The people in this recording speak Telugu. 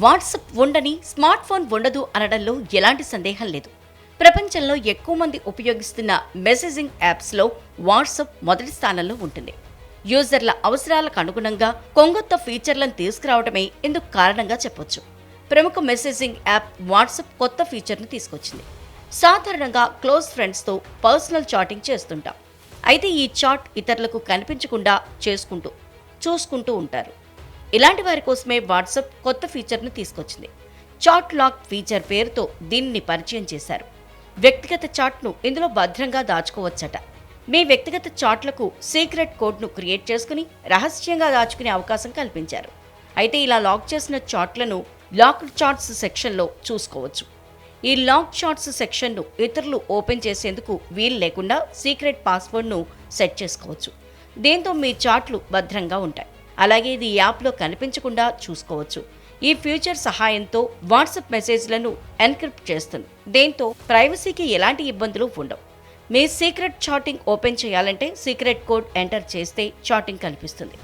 వాట్సాప్ ఉండని స్మార్ట్ ఫోన్ ఉండదు అనడంలో ఎలాంటి సందేహం లేదు. ప్రపంచంలో ఎక్కువ మంది ఉపయోగిస్తున్న మెసేజింగ్ యాప్స్లో వాట్సాప్ మొదటి స్థానంలో ఉంటుంది. యూజర్ల అవసరాలకు అనుగుణంగా కొంగొత్త ఫీచర్లను తీసుకురావడమే ఇందుకు కారణంగా చెప్పొచ్చు. ప్రముఖ మెసేజింగ్ యాప్ వాట్సప్ కొత్త ఫీచర్ను తీసుకొచ్చింది. సాధారణంగా క్లోజ్ ఫ్రెండ్స్తో పర్సనల్ చాటింగ్ చేస్తుంటాం. అయితే ఈ చాట్ ఇతరులకు కనిపించకుండా చేసుకుంటూ చూసుకుంటూ ఉంటారు. ఇలాంటి వారి కోసమే వాట్సాప్ కొత్త ఫీచర్ను తీసుకొచ్చింది. చాట్ లాక్ ఫీచర్ పేరుతో దీనిని పరిచయం చేశారు. వ్యక్తిగత చాట్ను ఇందులో భద్రంగా దాచుకోవచ్చట. మీ వ్యక్తిగత చాట్లకు సీక్రెట్ కోడ్ను క్రియేట్ చేసుకుని రహస్యంగా దాచుకునే అవకాశం కల్పించారు. అయితే ఇలా లాక్ చేసిన చాట్లను లాక్డ్ చాట్స్ సెక్షన్లో చూసుకోవచ్చు. ఈ లాక్ చాట్స్ సెక్షన్ను ఇతరులు ఓపెన్ చేసేందుకు వీలు లేకుండా సీక్రెట్ పాస్వర్డ్ను సెట్ చేసుకోవచ్చు. దీంతో మీ చాట్లు భద్రంగా ఉంటాయి. అలాగే ఇది యాప్లో కనిపించకుండా చూసుకోవచ్చు. ఈ ఫ్యూచర్ సహాయంతో వాట్సాప్ మెసేజ్లను ఎన్క్రిప్ట్ చేస్తుంది. దీంతో ప్రైవసీకి ఎలాంటి ఇబ్బందులు ఉండవు. మీ సీక్రెట్ చాటింగ్ ఓపెన్ చేయాలంటే సీక్రెట్ కోడ్ ఎంటర్ చేస్తే చాటింగ్ కనిపిస్తుంది.